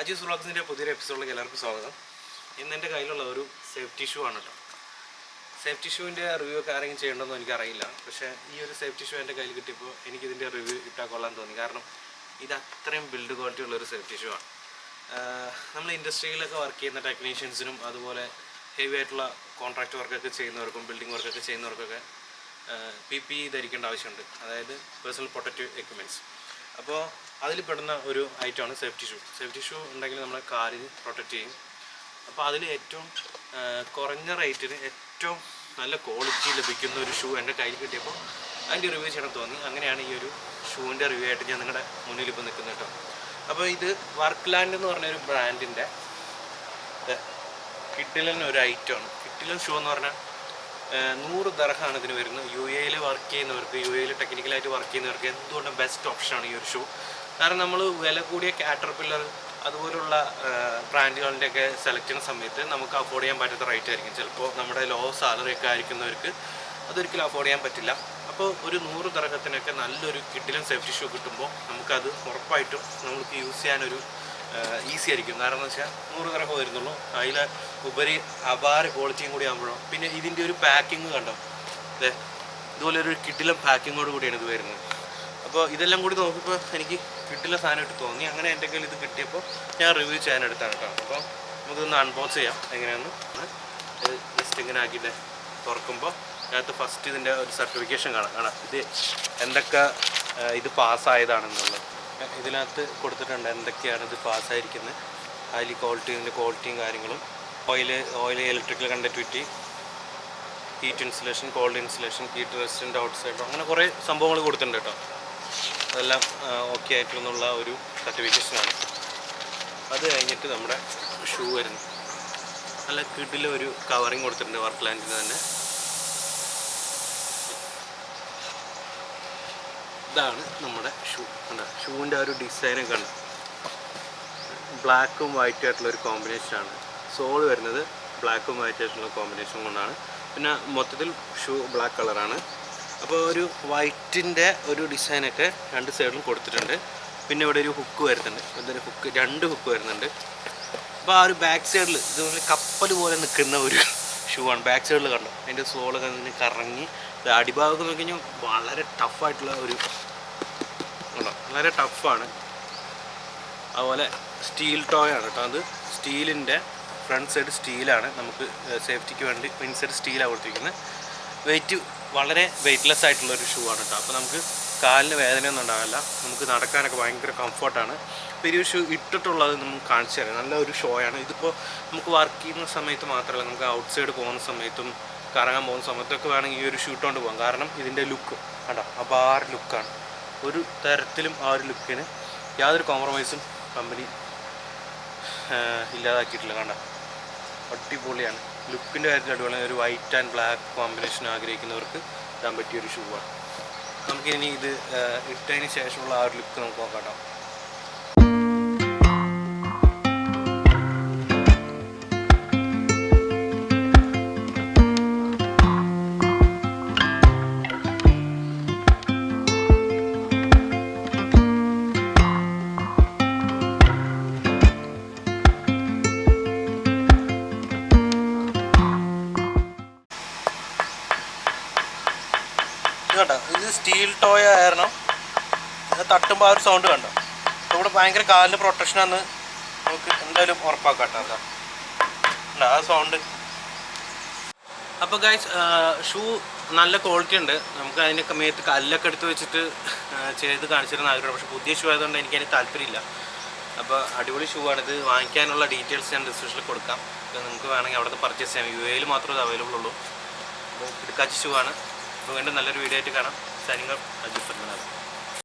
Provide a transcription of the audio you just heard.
അജീസ് വ്ളോഗ്സിന്റെ പുതിയൊരു എപ്പിസോഡിലേക്ക് എല്ലാവർക്കും സ്വാഗതം. ഇന്ന് എന്റെ കയ്യിലുള്ള ഒരു സേഫ്റ്റി ഷൂ ആണ് കേട്ടോ സേഫ്റ്റി ഷൂവിന്റെ റിവ്യൂ ഒക്കെ ആരെങ്കിലും ചെയ്യണമെന്ന് എനിക്കറിയില്ല. പക്ഷേ ഈ ഒരു സേഫ്റ്റി ഷൂ എന്റെ കയ്യിൽ കിട്ടിയപ്പോൾ എനിക്കിതിന്റെ റിവ്യൂ ഇട്ടാൽ കൊള്ളാൻ തോന്നി. കാരണം ഇത് അത്രയും ബിൽഡ് ക്വാളിറ്റി ഉള്ളൊരു സേഫ്റ്റി ഷൂ ആണ്. നമ്മൾ ഇൻഡസ്ട്രിയിലൊക്കെ വർക്ക് ചെയ്യുന്ന ടെക്നീഷ്യൻസിനും അതുപോലെ ഹെവി ആയിട്ടുള്ള കോൺട്രാക്ട് വർക്കൊക്കെ ചെയ്യുന്നവർക്കും ബിൽഡിംഗ് വർക്കൊക്കെ ചെയ്യുന്നവർക്കൊക്കെ പി പി ധരിക്കേണ്ട ആവശ്യമുണ്ട്. അതായത് പേഴ്സണൽ പ്രൊട്ടക്റ്റീവ് എക്യുപ്മെന്റ്സ് അപ്പോൾ അതിൽ പെടുന്ന ഒരു ഐറ്റമാണ് സേഫ്റ്റി ഷൂ. സേഫ്റ്റി ഷൂ ഉണ്ടെങ്കിൽ നമ്മളെ കാലിന് പ്രൊട്ടക്റ്റ് ചെയ്യും. അപ്പോൾ അതിൽ ഏറ്റവും കുറഞ്ഞ റേറ്റിന് ഏറ്റവും നല്ല ക്വാളിറ്റി ലഭിക്കുന്ന ഒരു ഷൂ എന്റെ കയ്യിൽ കിട്ടിയപ്പോൾ അതിന്റെ റിവ്യൂ ചെയ്യണം തോന്നി. അങ്ങനെയാണ് ഈ ഒരു ഷൂവിന്റെ റിവ്യൂ ആയിട്ട് ഞാൻ നിങ്ങളുടെ മുന്നിൽ ഇപ്പോൾ നിൽക്കുന്നത് കേട്ടോ അപ്പോൾ ഇത് വർക്ക് ലാൻഡ് എന്ന് പറഞ്ഞ ഒരു ബ്രാൻഡിന്റെ കിഡിലൻ ഒരു ഐറ്റമാണ്. കിഡിലൻ ഷൂ എന്ന് പറഞ്ഞാൽ നൂറ് ദർഹാണ് ഇതിന് വരുന്നത്. യു എയിൽ വർക്ക് ചെയ്യുന്നവർക്ക് യു എയിൽ ടെക്നിക്കലായിട്ട് വർക്ക് ചെയ്യുന്നവർക്ക് എന്തുകൊണ്ടും ബെസ്റ്റ് ഓപ്ഷനാണ് ഈ ഒരു ഷൂ. കാരണം നമ്മൾ വില കൂടിയ കാറ്റർപില്ലർ അതുപോലുള്ള ബ്രാൻഡുകളിന്റെയൊക്കെ സെലക്ട് ചെയ്യുന്ന സമയത്ത് നമുക്ക് അഫോർഡ് ചെയ്യാൻ പറ്റാത്ത റേറ്റ് ആയിരിക്കും. ചിലപ്പോൾ നമ്മുടെ ലോ സാലറി ഒക്കെ ആയിരിക്കുന്നവർക്ക് അതൊരിക്കലും അഫോർഡ് ചെയ്യാൻ പറ്റില്ല. അപ്പോൾ ഒരു നൂറ് തരകത്തിനൊക്കെ നല്ലൊരു കിഡിലും സേഫ്റ്റി ഷൂ കിട്ടുമ്പോൾ നമുക്കത് ഉറപ്പായിട്ടും നമുക്ക് യൂസ് ചെയ്യാനൊരു ഈസി ആയിരിക്കും. കാരണം എന്ന് വെച്ചാൽ നൂറ് തരകം വരുന്നുള്ളൂ. അതിൽ ഉപരി അപാര ക്വാളിറ്റിയും കൂടി ആകുമ്പോഴോ പിന്നെ ഇതിന്റെ ഒരു പാക്കിങ് കണ്ടോ? അതെ ഇതുപോലെ ഒരു കിഡിലും പാക്കിങ്ങോട് കൂടിയാണ് ഇത് വരുന്നത്. അപ്പോൾ ഇതെല്ലാം കൂടി നോക്കിയപ്പോൾ എനിക്ക് കിട്ടില്ല സാധനമായിട്ട് തോന്നി. അങ്ങനെ എന്തെങ്കിലും ഇത് കിട്ടിയപ്പോൾ ഞാൻ റിവ്യൂ ചെയ്യാൻ എടുത്താണ് കേട്ടോ അപ്പോൾ നമുക്കിതൊന്ന് അൺബോക്സ് ചെയ്യാം. എങ്ങനെയാന്ന്? ജസ്റ്റ് ഇങ്ങനെ ആക്കിയിട്ട് തുറക്കുമ്പോൾ അതിനകത്ത് ഫസ്റ്റ് ഇതിന്റെ ഒരു സർട്ടിഫിക്കേഷൻ കാണാം. കാണാം. ഇത് എന്തൊക്കെ ഇത് പാസ്സായതാണെന്നുള്ളത് ഇതിനകത്ത് കൊടുത്തിട്ടുണ്ട് എന്തൊക്കെയാണ് ഇത് പാസ്സായിരിക്കുന്നത് അതിൽ ക്വാളിറ്റി ഇതിന്റെ ക്വാളിറ്റിയും കാര്യങ്ങളും. Oil oil electrical conductivity heat insulation cold insulation heat resistant outside അങ്ങനെ കുറേ സംഭവങ്ങൾ കൊടുത്തിട്ടുണ്ട് കേട്ടോ അതെല്ലാം ഓക്കെ ആയിട്ടുള്ള ഒരു സർട്ടിഫിക്കേഷനാണ് അത് കഴിഞ്ഞിട്ട് നമ്മുടെ ഷൂ വരുന്നു. നല്ല കിഡിൽ ഒരു കവറിങ് കൊടുത്തിട്ടുണ്ട് വർക്ക് ലാൻഡിന് തന്നെ. ഇതാണ് നമ്മുടെ ഷൂ കണ്ടോ? ഷൂവിന്റെ ആ ഒരു ഡിസൈനൊക്കെ ഉണ്ട് ബ്ലാക്കും വൈറ്റും ആയിട്ടുള്ള ഒരു കോമ്പിനേഷനാണ് സോൾ വരുന്നത് ബ്ലാക്കും വൈറ്റ് ആയിട്ടുള്ള കോമ്പിനേഷൻ കൊണ്ടാണ്. പിന്നെ മൊത്തത്തിൽ ഷൂ ബ്ലാക്ക് കളറാണ് അപ്പോൾ ഒരു വൈറ്റിന്റെ ഒരു ഡിസൈനൊക്കെ രണ്ട് സൈഡിലും കൊടുത്തിട്ടുണ്ട്. പിന്നെ ഇവിടെ ഒരു ഹുക്ക് വരുന്നുണ്ട്. ഇതൊരു ഹുക്ക് രണ്ട് ഹുക്ക് വരുന്നുണ്ട്. അപ്പോൾ ആ ഒരു ബാക്ക് സൈഡിൽ ഇതുപോലെ കപ്പൽ പോലെ നിൽക്കുന്ന ഒരു ഷൂ ആണ്. ബാക്ക് സൈഡിൽ കണ്ടു? അതിന്റെ സോളൊക്കെ ഇങ്ങനെ കറങ്ങി. അടിഭാഗത്ത് നോക്കി കഴിഞ്ഞാൽ വളരെ ടഫായിട്ടുള്ള ഒരു വളരെ ടഫാണ് അതുപോലെ സ്റ്റീൽ ടോയ് ആണ് കേട്ടോ അത്. സ്റ്റീലിന്റെ ഫ്രണ്ട് സൈഡ് സ്റ്റീലാണ് നമുക്ക് സേഫ്റ്റിക്ക് വേണ്ടി ഇൻസൈഡ് സൈഡ് സ്റ്റീലാണ് കൊടുത്തിരിക്കുന്നത്. വെയിറ്റ് വളരെ വെയ്റ്റ്ലെസ് ആയിട്ടുള്ള ഒരു ഷൂ ആണ് കേട്ടോ അപ്പോൾ നമുക്ക് കാലിന് വേദനയൊന്നും ഉണ്ടാവില്ല. നമുക്ക് നടക്കാനൊക്കെ ഭയങ്കര കംഫർട്ടാണ് അപ്പോൾ ഈ ഒരു ഷൂ ഇട്ടിട്ടുള്ളത് നമുക്ക് കാണിച്ചു തരാം. നല്ല ഒരു ഷോ ആണ്. ഇതിപ്പോൾ നമുക്ക് വർക്ക് ചെയ്യുന്ന സമയത്ത് മാത്രമല്ല നമുക്ക് ഔട്ട് സൈഡ് പോകുന്ന സമയത്തും കറങ്ങാൻ പോകുന്ന സമയത്തൊക്കെ വേണമെങ്കിൽ ഈ ഒരു ഷൂ ഇട്ടുകൊണ്ട് പോകാം. കാരണം ഇതിന്റെ ലുക്ക് കണ്ടോ? അപാര ലുക്കാണ് ഒരു തരത്തിലും ആ ഒരു ലുക്കിന് യാതൊരു കോംപ്രമൈസും കമ്പനി ഇല്ലാതാക്കിയിട്ടില്ല. കണ്ട? അടിപൊളിയാണ്. ലുക്കിന്റെ കാര്യത്തിൽ അടിപൊളിയാണ് ഒരു വൈറ്റ് ആൻഡ് ബ്ലാക്ക് കോമ്പിനേഷൻ ആഗ്രഹിക്കുന്നവർക്ക് ഇടാൻ പറ്റിയ ഒരു ഷൂ ആണ്. നമുക്കിനി ഇത് ഇട്ടതിന് ശേഷമുള്ള ആ ഒരു ലുക്ക് നമുക്ക് നോക്കാം കണ്ടോ? ഇത് സ്റ്റീൽ ടോയ ആയിരുന്നു. തട്ടുമ്പോൾ ആ ഒരു സൗണ്ട് കണ്ടോ? ഇവിടെ ഭയങ്കര കാലിന് പ്രൊട്ടക്ഷനാന്ന് നമുക്ക് എന്തായാലും ഉറപ്പാക്കാം കേട്ടോ ആ സൗണ്ട് അപ്പോൾ ഗൈസ് ഷൂ നല്ല ക്വാളിറ്റി ഉണ്ട്. നമുക്ക് അതിന്റെ മേത്ത് കല്ലൊക്കെ എടുത്ത് വെച്ചിട്ട് ചെയ്ത് കാണിച്ചിരുന്ന ആഗ്രഹം പക്ഷേ പുതിയ ഷൂ ആയതുകൊണ്ട് എനിക്ക് അതിന് താല്പര്യമില്ല. അപ്പോൾ അടിപൊളി ഷൂ ആണ്. ഇത് വാങ്ങിക്കാനുള്ള ഡീറ്റെയിൽസ് ഞാൻ ഡിസ്ക്രിപ്ഷനിൽ കൊടുക്കാം. നിങ്ങൾക്ക് വേണമെങ്കിൽ അവിടുത്തെ പർച്ചേസ് ചെയ്യാം. യു എയിൽ മാത്രമേ അവൈലബിൾ ഉള്ളൂ. അപ്പോൾ കിടക്കാച്ചി ഷൂ ആണ്. അപ്പോൾ വീണ്ടും നല്ലൊരു വീഡിയോ ആയിട്ട് കാണാം. സൈനിങ് അജിത് പത്മനാഥ്